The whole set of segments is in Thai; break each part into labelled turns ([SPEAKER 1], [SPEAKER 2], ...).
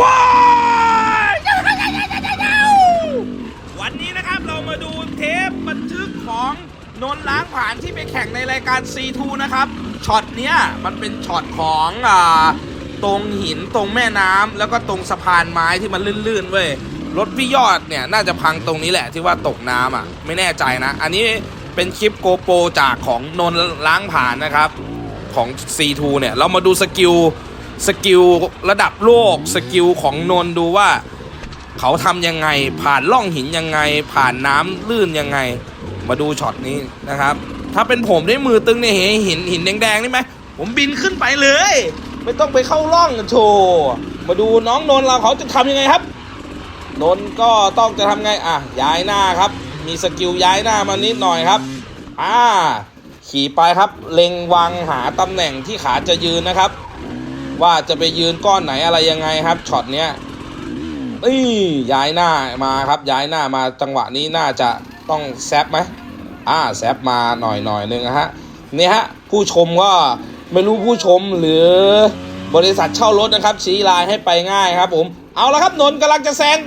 [SPEAKER 1] ว้ายวันนี้นะครับเรามาดูเทปบันทึกของนนท์ล้างผ่านที่ไปแข่งในรายการ C2 นะครับ ช็อตเนี้ยมันเป็นช็อตของอ่าตรงหินตรงแม่น้ำแล้วก็ตรงสะพานไม้ที่มันลื่นๆเว้ย รถพี่ยอดเนี่ยน่าจะพังตรงนี้แหละที่ว่าตกน้ำอะ ไม่แน่ใจนะ อันนี้เป็นคลิปโกโปรจากของนนท์ล้างผ่านนะครับ ของ C2 เนี่ย เรามาดูสกิล สกิลระดับโลก สกิลของนนดูว่า เขาทำยังไง ผ่านล่องหินยังไง ผ่านน้ำลื่นยังไง มาดูช็อตนี้นะครับ ถ้าเป็นผมได้มือตึงเนี่ยเห็นหินหินแดงๆนี่ไหมผมบินขึ้นไปเลย ไม่ต้องไปเข้าร่องโชว์มาดูน้องนนเราเขาจะทำยังไงครับนนก็ต้องจะทำไงอะย้ายหน้าครับ มีสกิลย้ายหน้ามานิดหน่อยครับอ่าขี่ไปครับ เล็งวางหาตำแหน่งที่ขาจะยืนนะครับ ว่าจะไปยืนก้อนไหนอะไรยังไงครับช็อตเนี้ยนี่ย้ายหน้ามาครับย้ายหน้ามาจังหวะนี้น่าจะต้องแซบไหมอ่าแซบมาหน่อยหน่อยนึงนะฮะนี่ฮะผู้ชมก็ไม่รู้ผู้ชมหรือบริษัทเช่ารถนะครับ ชี้ลายให้ไปง่ายครับ ผมเอาละครับนนกำลังจะแซง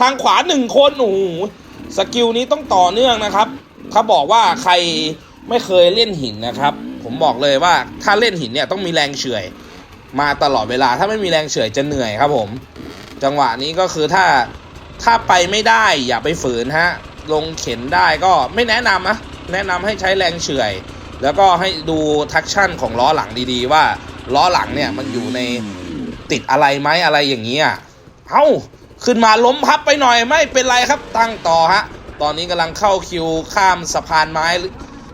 [SPEAKER 1] ทางขวาหนึ่งคนโอ้โหสกิลนี้ต้องต่อเนื่องนะครับเขาบอกว่าใครไม่เคยเล่นหินนะครับ ผมบอกเลยว่าถ้าเล่นหินเนี่ยต้องมีแรงเฉื่อย มาตลอดเวลา ถ้าไม่มีแรงเฉื่อยจะเหนื่อยครับผม จังหวะนี้ก็คือถ้าถ้าไปไม่ได้อย่าไปฝืนฮะ ลงเข็นได้ก็ไม่แนะนำนะแนะนำให้ใช้แรงเฉื่อย แล้วก็ให้ดูทักชั่นของล้อหลังดีๆ ว่าล้อหลังเนี่ยมันอยู่ในติดอะไรไหมอะไรอย่างนี้อะเอ้าขึ้นมาล้มพับไปหน่อยไม่เป็นไรครับตั้งต่อฮะ ตอนนี้กำลังเข้าคิวข้ามสะพานไม้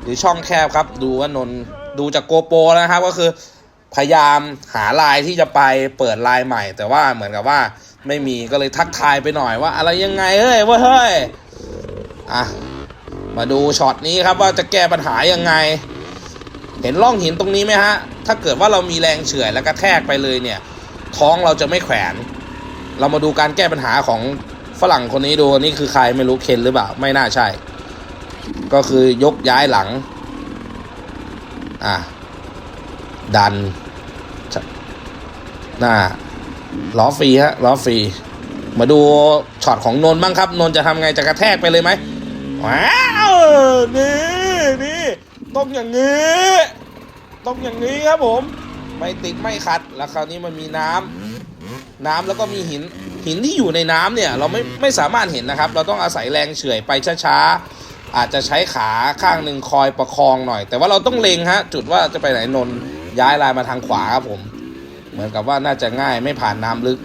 [SPEAKER 1] หรือช่องแคบครับ ดูว่านนดูจากโกโปรนะครับก็คือ พยายามหาไลายที่จะไปเปิดไลายใหม่ แต่ว่าเหมือนกับว่าไม่มีก็เลยทักทายไปหน่อยว่า อะไรยังไงเฮ้ยว่าเฮ้ยอะมาดูช็อตนี้ครับว่าจะแก้ปัญหายังไง เห็นร่องหินตรงนี้ไหมฮะ ถ้าเกิดว่าเรามีแรงเฉื่อยแล้วก็แทกไปเลยเนี่ย ท้องเราจะไม่แขวน เรามาดูการแก้ปัญหาของฝรั่งคนนี้ดูนี่คือใครไม่รู้เคนหรือเปล่าไม่น่าใช่ ก็คือยกย้ายหลัง อะดัน น้าล้อฟรีฮะล้อฟรีมาดูช็อตของนนบ้างครับ นนจะทำไงจะกระแทกไปเลยไหมว้าวนี่นี่ต้องอย่างนี้ต้องอย่างนี้ครับผม ไม่ติดไม่ขัดแล้วคราวนี้มันมีน้ำน้ำแล้วก็มีหินหินที่อยู่ในน้ำเนี่ย เราไม่ไม่สามารถเห็นนะครับ เราต้องอาศัยแรงเฉื่อยไปช้าๆอาจจะใช้ขาข้างหนึ่งคอยประคองหน่อย แต่ว่าเราต้องเล็งฮะจุดว่าจะไปไหนนนย้ายลายมาทางขวาครับผม เหมือนกับว่าน่าจะง่ายไม่ผ่านน้ำลึก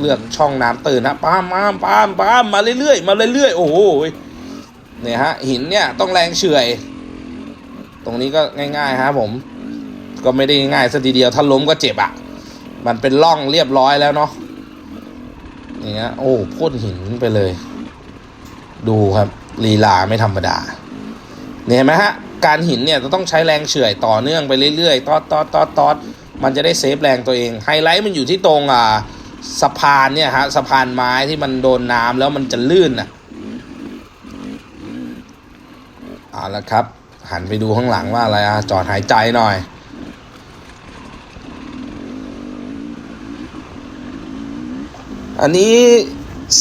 [SPEAKER 1] เลือกช่องน้ำตื่นฮะป้ามป้ามป้ามป้ามมาเรื่อยๆมาเรื่อยๆโอ้โหเนี่ยฮะหินเนี่ยต้องแรงเฉื่อย ตรงนี้ก็ง่ายๆฮะผมก็ไม่ได้ง่ายสัทีเดียวถ้าล้มก็เจ็บอะ่ะ มันเป็นร่องเรียบร้อยแล้วเนาะอย่างเงี้ยโอ้พ่นหินไปเลย ดูครับลีลาไม่ธรรมดาเนี่ยเห็นไหมฮะการหินเนี่ยจะต้องใช้แรงเฉื่อยต่อเนื่องไปเรื่อยๆตอดตอดตอดตอด มันจะได้เซฟแรงตัวเอง ไฮไลท์มันอยู่ที่ตรงอ่าสะพานเนี่ยฮะสะพานไม้ที่มันโดนน้ำแล้วมันจะลื่นอะเอาละครับ หันไปดูข้างหลังว่าอะไรอะจอดหายใจหน่อยอันนี้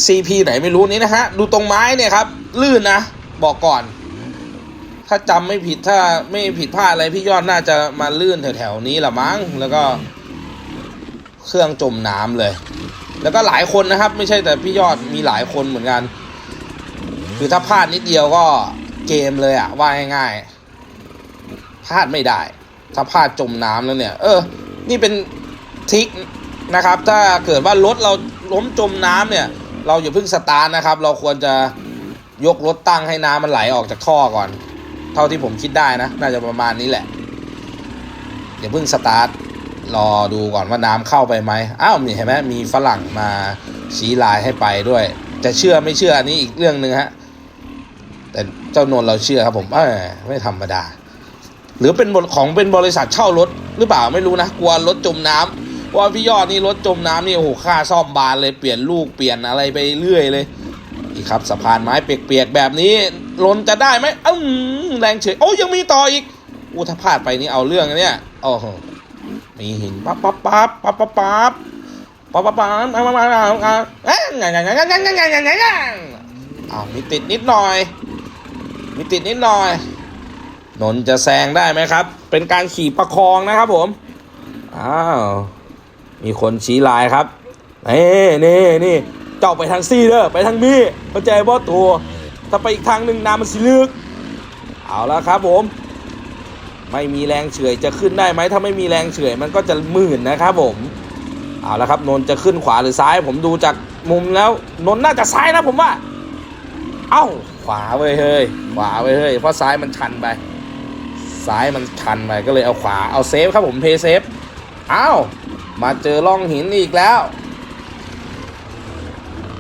[SPEAKER 1] CP ไหนไม่รู้นี้นะฮะ ดูตรงไม้เนี่ยครับ ลื่นนะ บอกก่อน ถ้าจำไม่ผิดถ้าไม่ผิดพลาดอะไรพี่ยอดน่าจะมาลื่นแถวๆนี้ละมั้งแล้วก็ เครื่องจมน้ำเลย แล้วก็หลายคนนะครับ ไม่ใช่แต่พี่ยอดมีหลายคนเหมือนกัน คือถ้าพลาดนิดเดียวก็เกมเลยอะว่าง่ายๆพลาดไม่ได้ ถ้าพลาดจมน้ำแล้วเนี่ย เออ นี่เป็นทริคนะครับ ถ้าเกิดว่ารถเราล้มจมน้ำเนี่ย เราอย่าเพิ่งสตาร์ทนะครับ เราควรจะยกรถตั้งให้น้ำมันไหลออกจากท่อก่อน เท่าที่ผมคิดได้นะ น่าจะประมาณนี้แหละอย่าเพิ่งสตาร์ท รอดูก่อนว่าน้ำเข้าไปไหมอ้าวมีเห็นไหมมีฝรั่งมาชี้ลายให้ไปด้วย จะเชื่อไม่เชื่ออันนี้อีกเรื่องหนึ่งฮะ แต่เจ้านนเราเชื่อครับผมเออไม่ธรรมดา หรือเป็นบทของเป็นบริษัทเช่ารถหรือเปล่าไม่รู้นะกลัวรถจมน้ำว่าพี่ยอดนี่รถจมน้ำนี่โอ้โหค่าซ่อมบานเลยเปลี่ยนลูกเปลี่ยนอะไรไปเรื่อยเลย ครับสะพานไม้เปียกๆแบบนี้ลนจะได้ไหมอืมแรงเฉยโอ้ยังมีต่ออีกอู้ถ้าพลาดไปนี่เอาเรื่องนะเนี่ยโอ้โหมีหินปั๊บปั๊บปั๊บปั๊บปั๊บปั๊บป๊อปป๊อปป๊อปมามามามามาเอ๊ะงั้นงั้นงั้นงั้นงั้นงั้นงั้นงั้นอ้าวมีติดนิดหน่อยมีติดนิดหน่อยนนท์จะแซงได้ไหมครับเป็นการขี่ประคองนะครับผมอ้าวมีคนชี้ลายครับนี่นี่นี่ เจ้าไปทางซี่เด้อไปทางนี้เข้าใจบ่ตัว ถ้าไปอีกทางหนึ่งน้ำมันสิลึก เอาแล้วครับผม ไม่มีแรงเฉื่อยจะขึ้นได้ไหมถ้าไม่มีแรงเฉื่อยมันก็จะหมื่นนะครับผมเอาแล้วครับนนจะขึ้นขวาหรือซ้าย ผมดูจากมุมแล้วนนน่าจะซ้ายนะผมว่า เอ้าขวาเว้ยเฮ้ยขวาเว้ยเฮ้ยเพราะซ้ายมันชันไปซ้ายมันชันไปก็เลยเอาขวาเอาเซฟครับผมเพย์เซฟเอ้ามาเจอร่องหินอีกแล้ว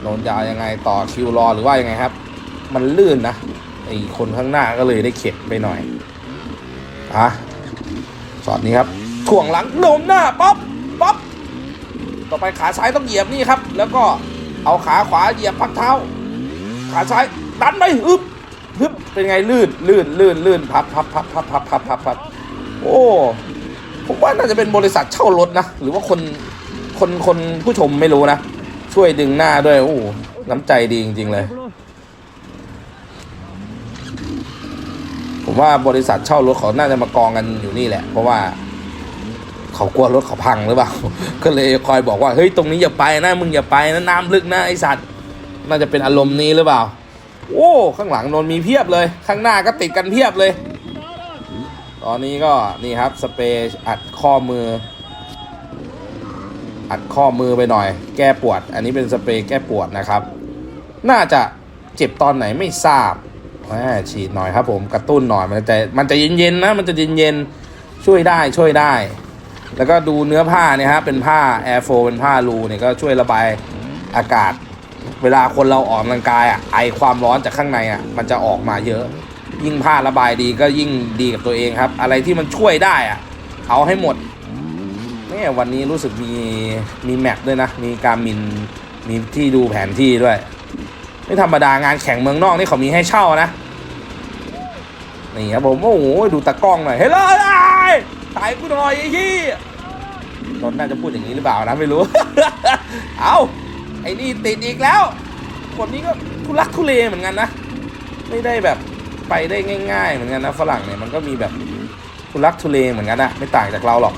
[SPEAKER 1] นนท์จะเอายังไงต่อคิวรอหรือว่ายังไงครับ มันลื่นนะไอคนข้างหน้าก็เลยได้เข็ดไปหน่อยอะช็อตนี้ครับถ่วงหลังโน้มหน้าป๊อปป๊อปต่อไปขาซ้ายต้องเหยียบนี่ครับ แล้วก็เอาขาขวาเหยียบพักเท้า ขาซ้ายดันไปอึบฮึบเป็นไงลื่นลื่นลื่นลื่นพับพับพับพับพับพับพับพับโอ้ผมว่าน่าจะเป็นบริษัทเช่ารถนะ หรือว่าคนคนคนผู้ชมไม่รู้นะ ช่วยดึงหน้าด้วย โอ้น้ำใจดีจริง ๆ เลย ผมว่าบริษัทเช่ารถเขาน่าจะมากองกันอยู่นี่แหละ เพราะว่าเขากลัวรถเขาพังหรือเปล่า ก็เลยคอยบอกว่า เฮ้ย ตรงนี้อย่าไปนะ มึงอย่าไปนะ น้ำลึกนะไอสัตว์ น่าจะเป็นอารมณ์นี้หรือเปล่า โอ้ ข้างหลังนนมีเพียบเลย ข้างหน้าก็ติดกันเพียบเลย ตอนนี้ก็นี่ครับสเปรย์อัดข้อมือ อัดข้อมือไปหน่อย แก้ปวด อันนี้เป็นสเปรย์แก้ปวดนะครับ น่าจะเจ็บตอนไหนไม่ทราบแหมฉีดหน่อยครับผมกระตุ้นหน่อยมันจะมันจะเย็นๆนะมันจะเย็นๆช่วยได้ช่วยได้ แล้วก็ดูเนื้อผ้าเนี่ยฮะเป็นผ้า Air 4เป็นผ้ารูเนี่ยก็ช่วยระบายอากาศ เวลาคนเราออกกำลังกายอะไอความร้อนจากข้างในอะมันจะออกมาเยอะ ยิ่งผ้าระบายดีก็ยิ่งดีกับตัวเองครับ อะไรที่มันช่วยได้อะเอาให้หมด เนี่ยวันนี้รู้สึกมีมีแมปด้วยนะ มีการมินมีที่ดูแผนที่ด้วย ไม่ธรรมดางานแข่งเมืองนอกนี่เขามีให้เช่านะ นี่ครับผมโอ้โหดูตะกล้องหน่อยเฮ้ยเลยถ่ายกูหน่อยไอ้ที่นนน่าจะพูดอย่างนี้หรือเปล่านะไม่รู้ เอาไอ้นี่ติดอีกแล้ว คนนี้ก็ทุลักทุเลเหมือนกันนะ ไม่ได้แบบไปได้ง่าย ๆ เหมือนกันนะฝรั่งเนี่ยมันก็มีแบบทุลักทุเลเหมือนกันนะไม่ต่างจากเราหรอก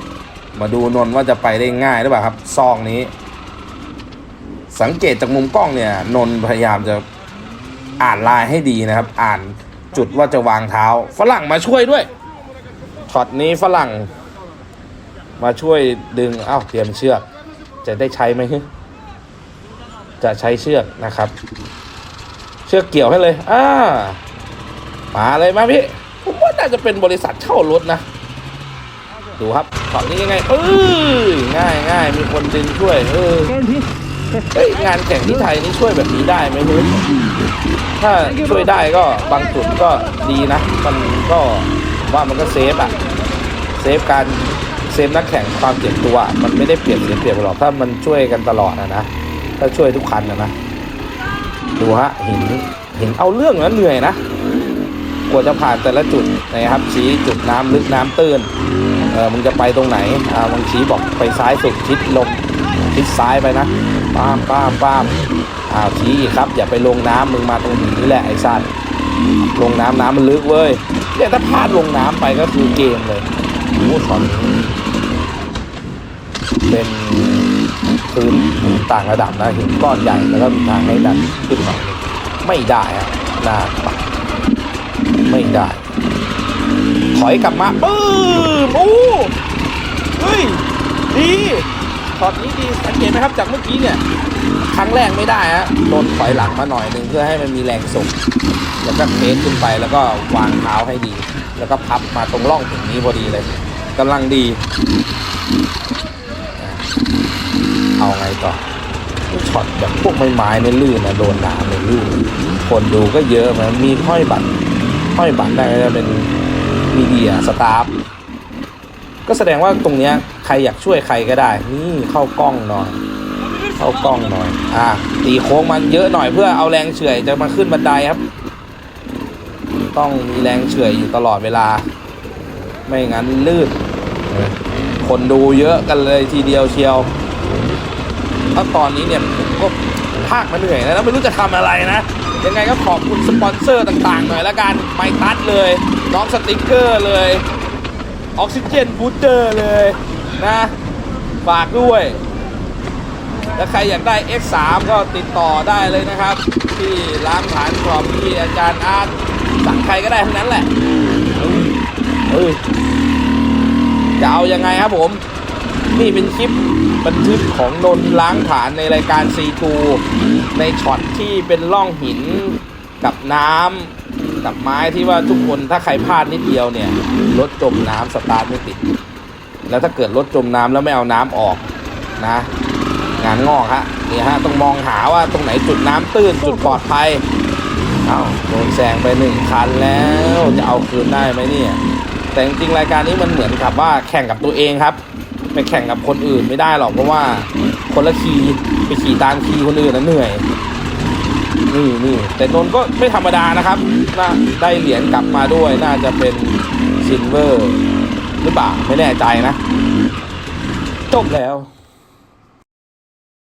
[SPEAKER 1] มาดูนนท์ว่าจะไปได้ง่ายหรือเปล่าครับ ซองนี้ สังเกตจากมุมกล้องเนี่ย นนท์พยายามจะอ่านลายให้ดีนะครับ อ่านจุดว่าจะวางเท้า ฝรั่งมาช่วยด้วยช็อตนี้ฝรั่ง มาช่วยดึงอ้าวเตรียมเชือก จะได้ใช้ไหมฮึจะใช้เชือกนะครับ เชือกเกี่ยวให้เลยอ่ามาเลยมาพี่ผมว่าน่าจะเป็นบริษัทเช่ารถนะ ดูครับช็อตนี้ยังไงเออง่ายง่ายมีคนดึงช่วยเออเฮ้ยงานแข่งที่ไทยนี่ช่วยแบบนี้ได้ไหมเฮ้ยถ้าช่วยได้ก็บางจุดก็ดีนะ มันก็ว่ามันก็เซฟอะเซฟการเซฟนักแข่งความเจ็บตัว มันไม่ได้เปรียบเสียเปรียบหรอกถ้ามันช่วยกันตลอดนะนะถ้าช่วยทุกคันนะนะดูฮะหินหินเอาเรื่องนะเหนื่อยนะกว่าจะผ่านแต่ละจุดนะครับชี้จุดน้ำลึกน้ำตื้น ออมึงจะไปตรงไหนอ่าบางชี้บอกไปซ้ายสุดชิดลมชิดซ้ายไปนะป้ามป้ามป้ามอ้าวชี้อีกครับ อย่าไปลงน้ำมึงมาตรงนี้แหละไอ้สัตว์ลงน้ำน้ำมันลึกเว้ยเนี่ยถ้าพลาดลงน้ำไปก็คือเกมเลยโอ้ช็อนเป็นพื้นต่างระดับนะหินก้อนใหญ่แล้วก็มีทางให้ดันขึ้นหน่อยไม่ได้อะหน้าปักไม่ได้ ถอยกลับมาปื้มโอ้เฮ้ยดีช็อตนี้ดีสังเกตไหมครับจากเมื่อกี้เนี่ยครั้งแรกไม่ได้ฮะโดนถอยหลังมาหน่อยหนึ่งเพื่อให้มันมีแรงส่งแล้วก็เทสขึ้นไปแล้วก็วางเท้าให้ดี แล้วก็พับมาตรงร่องตรงนี้พอดีเลยกำลังดี เอาไงต่อช็อตแบบพวกไม้ไม้ในลื่นนะโดนน้ำในยลื่น คนดูก็เยอะมันมีห้อยบัตรห้อยบัตรได้ก็จะเป็น มีเดียสตาฟก็แสดงว่าตรงเนี้ยใครอยากช่วยใครก็ได้ นี่เข้ากล้องหน่อย เข้ากล้องหน่อย อะตีโค้งมันเยอะหน่อยเพื่อเอาแรงเฉื่อยจะมาขึ้นบันไดครับ ต้องมีแรงเฉื่อยอยู่ตลอดเวลา ไม่งั้นลื่น คนดูเยอะกันเลยทีเดียวเชียวแล้วตอนนี้เนี่ยผมก็ภาคมาเหนื่อยแล้วไม่รู้จะทำอะไรนะ ยังไงก็ขอบคุณสปอนเซอร์ต่างๆ หน่อยละกันไมตัดเลย น้องสติ๊กเกอร์เลย ออกซิเจนบูสเตอร์เลยนะ ฝากด้วย และใครอยากได้ X3 ก็ติดต่อได้เลยนะครับ ที่ร้านฐานกรอบที่อาจารย์อาร์ตสั่งใครก็ได้ทั้งนั้นแหละเอ้ยจะเอายังไงครับผม นี่เป็นคลิปบันทึกของนนล้างฐานในรายการ C2 ในช็อตที่เป็นร่องหินกับน้ำ กับไม้ที่ว่าทุกคนถ้าใครพลาดนิดเดียวเนี่ยรถจมน้ำสตาร์ทไม่ติด แล้วถ้าเกิดรถจมน้ำแล้วไม่เอาน้ำออกนะ งานงอกฮะนี่ฮะต้องมองหาว่าตรงไหนจุดน้ำตื้นจุดปลอดภัยเอา้าโดนแซงไปหนึ่งคันแล้วจะเอาคืนได้ไหมเนี่ยแต่จริงๆรายการนี้มันเหมือนกับว่าแข่งกับตัวเองครับไปแข่งกับคนอื่นไม่ได้หรอกเพราะว่าคนละคีย์ไปขี่ตามคีย์คนอื่นนะเหนื่อยนี่นี่แต่นนท์ก็ไม่ธรรมดานะครับ น่าได้เหรียญกลับมาด้วย น่าจะเป็นซิลเวอร์หรือเปล่าไม่แน่ใจนะ จบแล้ว